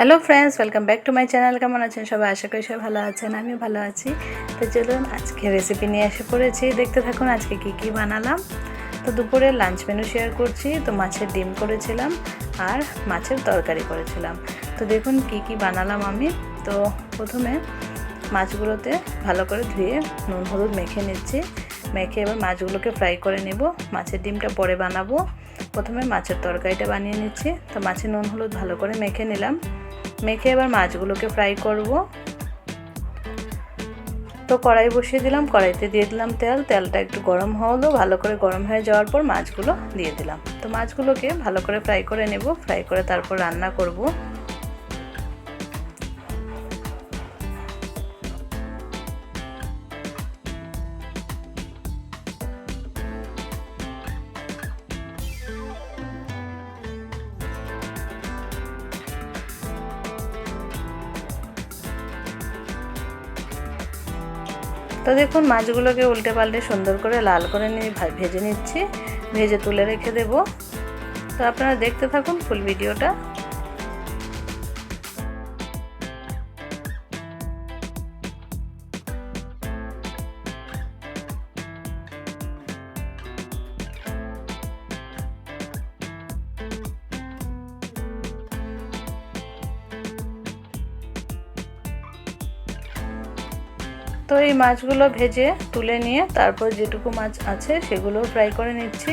Hello friends welcome back to my channel কেমন আছেন সবাই? আশা করি সবাই ভালো আছেন আমি ভালো আছি। তো চলুন আজকে রেসিপি নিয়ে এসে পড়েছি। দেখতে থাকুন আজকে কি কি বানালাম। তো দুপুরে লাঞ্চ মেনু শেয়ার করছি। তো মাছের ডিম করেছিলাম আর মাছের তরকারি করেছিলাম। তো দেখুন কি কি বানালাম আমি। তো প্রথমে মাছগুলোতে ভালো করে ধুয়ে নুন, হলুদ মেখে নিচ্ছি। মেখে এবার মাছগুলোকে ফ্রাই করে নেব। মাছের ডিমটা পরে বানাবো। প্রথমে মাছের তরকারিটা বানিয়ে নিচ্ছি। তো মাছের নুন, হলুদ ভালো করে মেখে নিলাম। মেখে এবার মাছগুলোকে ফ্রাই করব। তো কড়াই বসিয়ে দিলাম, কড়াইতে দিয়ে দিলাম তেল। তেলটা একটু গরম হলো, ভালো করে গরম হয়ে যাওয়ার পর মাছগুলো দিয়ে দিলাম। তো মাছগুলোকে ভালো করে ফ্রাই করে নেব ফ্রাই করে তারপর রান্না করব। তো দেখুন, মাছগুলোকে উল্টে পাল্টে সুন্দর করে লাল করে নিয়ে ভেজে নিচ্ছি। ভেজে তুলে রেখে দেব। তো আপনারা দেখতে থাকুন ফুল ভিডিওটা। তো এই মাছগুলো ভেজে তুলে নিয়ে তারপর যেটুকু মাছ আছে সেগুলো ফ্রাই করে নিচ্ছি।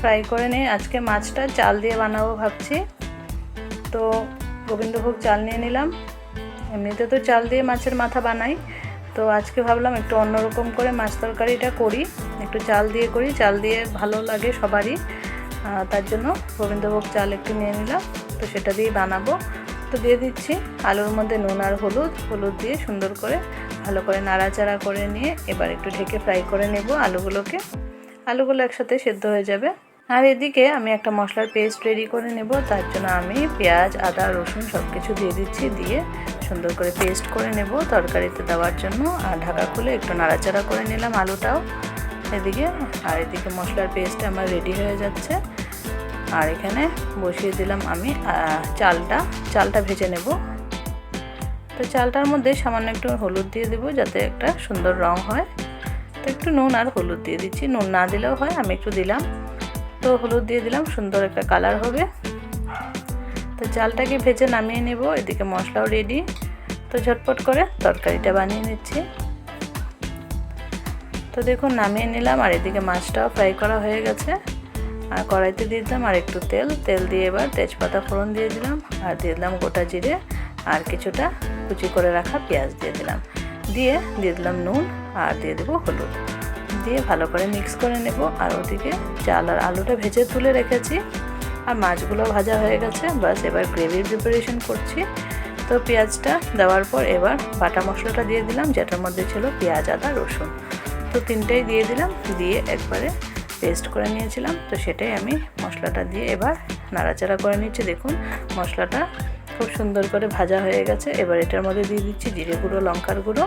ফ্রাই করে নিয়ে আজকে মাছটা চাল দিয়ে বানাবো ভাবছি। তো গোবিন্দভোগ চাল নিয়ে নিলাম। এমনিতে তো চাল দিয়ে মাছের মাথা বানাই। তো আজকে ভাবলাম একটু অন্যরকম করে মাছ তরকারিটা করি। একটু চাল দিয়ে করি, চাল দিয়ে ভালো লাগে সবারই। তার জন্য গোবিন্দভোগ চাল একটু নিয়ে নিলাম। তো সেটা দিয়ে বানাবো। তো দিয়ে দিচ্ছি। আলুর মধ্যে নুন আর হলুদ হলুদ দিয়ে সুন্দর করে ভালো করে নাড়াচাড়া করে নিয়ে এবার একটু ঢেকে ফ্রাই করে নেব আলুগুলোকে। আলুগুলো একসাথে সেদ্ধ হয়ে যাবে। আর এদিকে আমি একটা মশলার পেস্ট রেডি করে নেব। তার জন্য আমি পেঁয়াজ, আদা, রসুন সব কিছু দিয়ে দিচ্ছি। দিয়ে সুন্দর করে পেস্ট করে নেব তরকারিতে দেওয়ার জন্য। আর ঢাকা খুলে একটু নাড়াচাড়া করে নিলাম আলুটাও। এদিকে, আর এদিকে মশলার পেস্ট আমার রেডি হয়ে যাচ্ছে। আর এখানে বসিয়ে দিলাম আমি চালটা। চালটা ভেজে নেব। তো চালটার মধ্যে সামান্য একটু হলুদ দিয়ে দেবো যাতে একটা সুন্দর রং হয়। তো একটু নুন আর হলুদ দিয়ে দিচ্ছি। নুন না দিলেও হয়, আমি একটু দিলাম। তো হলুদ দিয়ে দিলাম, সুন্দর একটা কালার হবে। তো চালটাকে ভেজে নামিয়ে নেব, এদিকে মশলাও রেডি তো ঝটপট করে তরকারিটা বানিয়ে নিচ্ছি। তো দেখুন, নামিয়ে নিলাম আর এদিকে মাছটাও ফ্রাই করা হয়ে গেছে। আর কড়াইতে দিয়ে দিলাম আর একটু তেল। তেল দিয়ে এবার তেজপাতা ফোড়ন দিয়ে দিলাম আর দিয়ে দিলাম গোটা জিরে আর কিছুটা কুচি করে রাখা পেঁয়াজ দিয়ে দিলাম। দিয়ে দিয়ে দিলাম নুন আর দিয়ে দেবো হলুদ। দিয়ে ভালো করে মিক্স করে নেব আর ওদিকে চাল আর আলুটা ভেজে তুলে রেখেছি। আর মাছগুলো ভাজা হয়ে গেছে বাস এবার গ্রেভির প্রিপারেশন করছি। তো পেঁয়াজটা দেওয়ার পর এবার বাটা মশলাটা দিয়ে দিলাম, যেটার মধ্যে ছিল পেঁয়াজ, আদা, রসুন। তো তিনটেই দিয়ে দিলাম, দিয়ে একবারে পেস্ট করে নিয়েছিলাম, তো সেটাই আমি মশলাটা দিয়ে এবার নাড়াচাড়া করে নিচ্ছি। দেখুন, মশলাটা খুব সুন্দর করে ভাজা হয়ে গেছে। এবার এটার মধ্যে দিয়ে দিচ্ছি জিরে গুঁড়ো, লঙ্কার গুঁড়ো।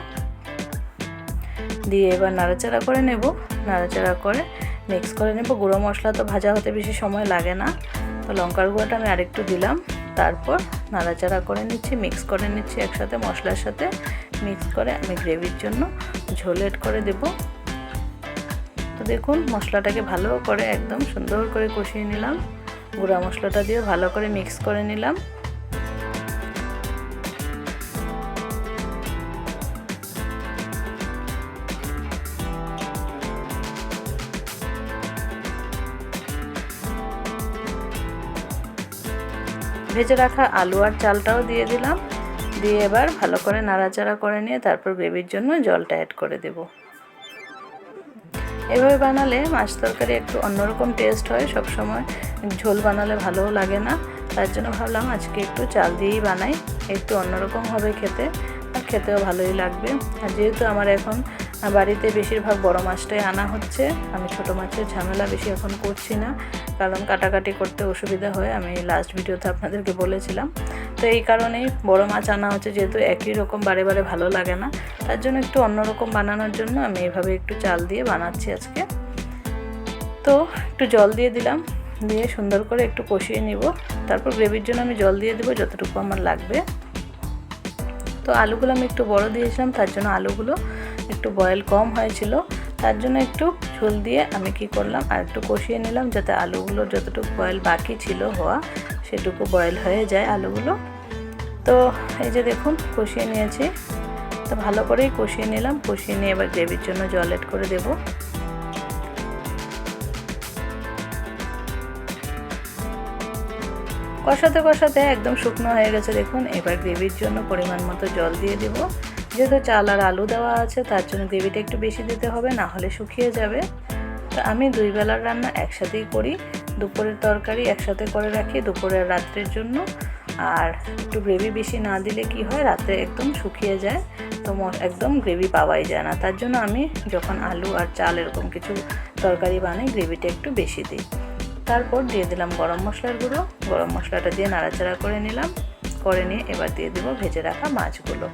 দিয়ে এবার নাড়াচাড়া করে নেব। নাড়াচাড়া করে মিক্স করে নেব। গুঁড়ো মশলা তো ভাজা হতে বেশি সময় লাগে না। তো লঙ্কার গুঁড়োটা আমি আরেকটু দিলাম। তারপর নাড়াচাড়া করে নিচ্ছি মিক্স করে নিচ্ছি একসাথে মশলার সাথে। মিক্স করে আমি গ্রেভির জন্য ঝোল এড করে দেবো। তো দেখুন, মশলাটাকে ভালো করে একদম সুন্দর করে কষিয়ে নিলাম। গুঁড়া মশলাটা দিয়ে ভালো করে মিক্স করে নিলাম। ভেজে রাখা আলু আর চালটাও দিয়ে দিলাম। দিয়ে এবার ভালো করে নাড়াচাড়া করে নিয়ে তারপর গ্রেভির জন্য জলটা অ্যাড করে দেবো। এভাবে বানালে মাছ তরকারি একটু অন্যরকম টেস্ট হয় সব সময় ঝোল বানালে ভালোও লাগে না। তার জন্য ভাবলাম আজকে একটু চাল দিয়েই বানাই, একটু অন্যরকম হবে খেতে, আর খেতেও ভালোই লাগবে। আর যেহেতু আমার এখন বাড়িতে বেশিরভাগ বড় মাছটাই আনা হচ্ছে, আমি ছোট মাছের ঝামেলা বেশি এখন করছি না, কারণ কাটাকাটি করতে অসুবিধা হয়, আমি লাস্ট ভিডিওতে আপনাদেরকে বলেছিলাম। তো এই কারণেই বড় মাছ আনা হচ্ছে, যেহেতু একই রকম বারে বারে ভালো লাগে না। তার জন্য একটু অন্যরকম বানানোর জন্য আমি এভাবে একটু চাল দিয়ে বানাচ্ছি আজকে। তো একটু জল দিয়ে দিলাম, দিয়ে সুন্দর করে একটু কষিয়ে নিব। তারপর গ্রেভির জন্য আমি জল দিয়ে দেবো যতটুকু আমার লাগবে। তো আলুগুলো আমি একটু বড় দিয়েছিলাম, তার জন্য আলুগুলো একটু বয়েল কম হয়েছিল। তার জন্য একটু ঝোল দিয়ে আমি কি করলাম, আর একটু কষিয়ে নিলাম যাতে আলুগুলো যতটুকু বয়েল বাকি ছিল হওয়া, সেটুকু বয়েল হয়ে যায় আলুগুলো। তো এই যে দেখুন, কষিয়ে নিয়েছি। তো ভালো করেই কষিয়ে নিলাম। কষিয়ে নিয়ে এবার গ্রেভির জন্য জল এড করে দেবো। কষাতে কষাতে একদম শুকনো হয়ে গেছে দেখুন। এবার গ্রেভির জন্য পরিমাণ মতো জল দিয়ে দেব। যেহেতু চাল আর আলু দেওয়া আছে, তার জন্য গ্রেভিটা একটু বেশি দিতে হবে, না হলে শুকিয়ে যাবে। তো আমি দুই বেলার রান্না একসাথেই করি। দুপুরের তরকারি একসাথে করে রাখি, দুপুরের রাত্রের জন্য। আর একটু গ্রেভি বেশি না দিলে কি হয়? রাতে একদম শুকিয়ে যায়, তো একদম গ্রেভি পাওয়াই যায় না। তার জন্য আমি যখন আলু আর চাল এরকম কিছু তরকারি বানাই গ্রেভিটা একটু বেশি দিই। তারপর দিয়ে দিলাম গরম মশলার গুঁড়ো। গরম মশলাটা দিয়ে নাড়াচাড়া করে নিলাম। করে নিয়ে এবার দিয়ে দেবো ভেজে রাখা মাছগুলো।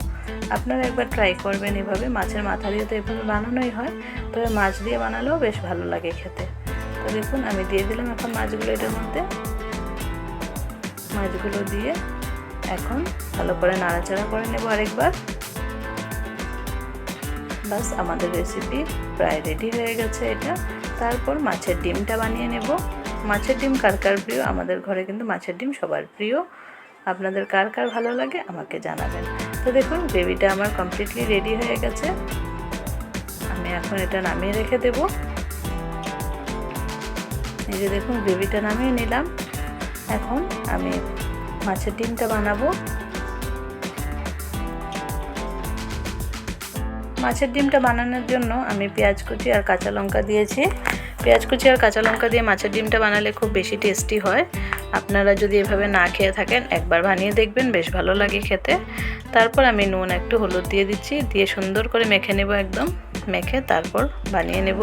আপনারা একবার ট্রাই করবেন এভাবে। মাছের মাথা দিয়ে তো এভাবে বানানোই হয়। তবে মাছ দিয়ে বানালেও বেশ ভালো লাগে খেতে। তো দেখুন, আমি দিয়ে দিলাম এখন মাছগুলো এটার মধ্যে। মাছগুলো দিয়ে এখন ভালো করে নাড়াচাড়া করে নেব আরেকবার। বাস আমাদের রেসিপি প্রায় রেডি হয়ে গেছে এটা। তারপর মাছের ডিমটা বানিয়ে নেব। মাছের ডিম কার কার প্রিয়? আমাদের ঘরে কিন্তু মাছের ডিম সবার প্রিয়। আপনাদের কার কার ভালো লাগে আমাকে জানাবেন। তো দেখুন, গ্রেভিটা আমার কমপ্লিটলি রেডি হয়ে গেছে। আমি এখন এটা নামিয়ে রেখে দেব। এই যে দেখুন, গ্রেভিটা নামিয়ে নিলাম। এখন আমি মাছের ডিমটা বানাবো। মাছের ডিমটা বানানোর জন্য আমি পেঁয়াজ কুচি আর কাঁচা লঙ্কা দিয়েছি। পেঁয়াজ কুচি আর কাঁচা লঙ্কা দিয়ে মাছের ডিমটা বানালে খুব বেশি টেস্টি হয়। আপনারা যদি এভাবে না খেয়ে থাকেন, একবার বানিয়ে দেখবেন, বেশ ভালো লাগে খেতে। তারপর আমি নুন, একটু হলুদ দিয়ে দিচ্ছি, দিয়ে সুন্দর করে মেখে নেব একদম। মেখে তারপর বানিয়ে নেব।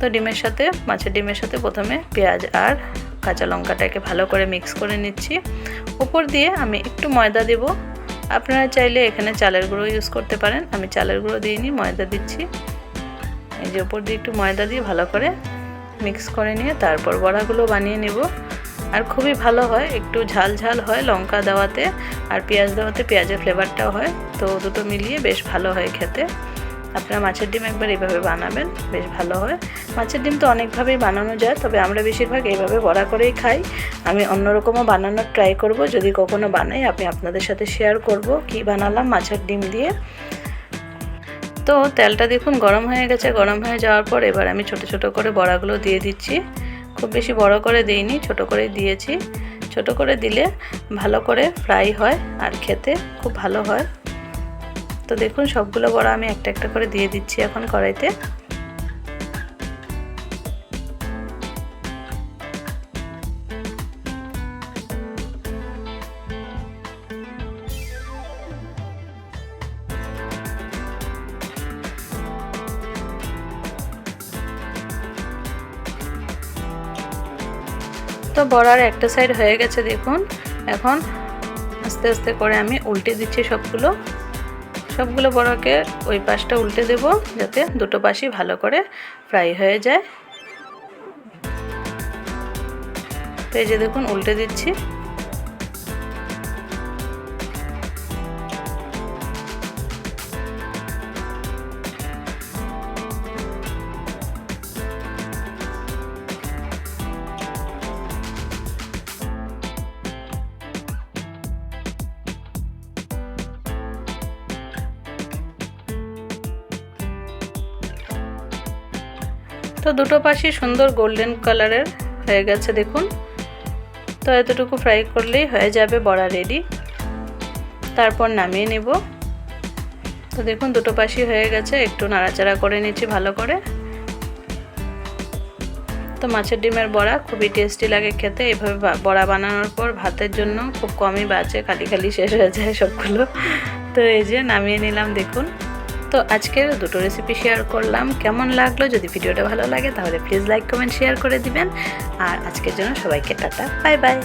তো ডিমের সাথে, মাছের ডিমের সাথে প্রথমে পেঁয়াজ আর কাঁচা লঙ্কাটাকে ভালো করে মিক্স করে নিচ্ছি। উপর দিয়ে আমি একটু ময়দা দেব। আপনারা চাইলে এখানে চালের গুঁড়ো ইউজ করতে পারেন। আমি চালের গুঁড়ো দিইনি, ময়দা দিচ্ছি। এই যে উপর দিয়ে একটু ময়দা দিয়ে ভালো করে মিক্স করে নিয়ে তারপর বড়াগুলো বানিয়ে নেব। আর খুবই ভালো হয়, একটু ঝাল ঝাল হয় লঙ্কা দেওয়াতে। আর পেঁয়াজ দেওয়াতে পেঁয়াজের ফ্লেভারটাও হয়। তো দুটো মিলিয়ে বেশ ভালো হয় খেতে। আপনারা মাছের ডিম একবার এইভাবে বানাবেন, বেশ ভালো হয় মাছের ডিম তো অনেকভাবেই বানানো যায়, তবে আমরা বেশিরভাগ এইভাবে বড়া করেই খাই। আমি অন্যরকমও বানানোর ট্রাই করব, যদি কখনো বানাই, আমি আপনাদের সাথে শেয়ার করব কি বানালাম মাছের ডিম দিয়ে। তো তেলটা দেখুন গরম হয়ে গেছে, গরম হয়ে যাওয়ার পর এবার আমি ছোট ছোট করে বড়াগুলো দিয়ে দিচ্ছি। খুব বেশি বড় করে দিইনি, ছোট করেই দিয়েছি। ছোট করে দিলে ভালো করে ফ্রাই হয় আর খেতে খুব ভালো হয়। তো দেখুন, সবগুলো বড়া আমি একটা একটা করে দিয়ে দিচ্ছি এখন কড়াইতে। তো বড়ার একটা সাইড হয়ে গেছে, দেখুন। এখন আস্তে আস্তে করে আমি উল্টে দিচ্ছি সবগুলো। সবগুলো বড়কে ওই পাশটা উল্টে দেব যাতে দুটো পাশই ভালো করে ফ্রাই হয়ে যায়। তো এই যে দেখুন, উল্টে দিচ্ছি। তো দুটো পাশই সুন্দর গোল্ডেন কালারের হয়ে গেছে, দেখুন। তো এতটুকু ফ্রাই করলেই হয়ে যাবে বড়া রেডি তারপর নামিয়ে নেব। তো দেখুন, দুটো পাশই হয়ে গেছে। একটু নাড়াচাড়া করে নিচ্ছি ভালো করে। তো মাছের ডিমের বড়া খুবই টেস্টি লাগে খেতে। এভাবে বড়া বানানোর পর ভাতের জন্য খুব কমই বাঁচে খালি খালি শেষ হয়ে যায় সবগুলো। তো এই যে নামিয়ে নিলাম, দেখুন। তো আজকের দুটো রেসিপি শেয়ার করলাম। কেমন লাগল? যদি ভিডিওটা ভালো লাগে, তাহলে প্লিজ লাইক কমেন্ট শেয়ার করে দিবেন। আর আজকের জন্য সবাইকে টাটা। Bye bye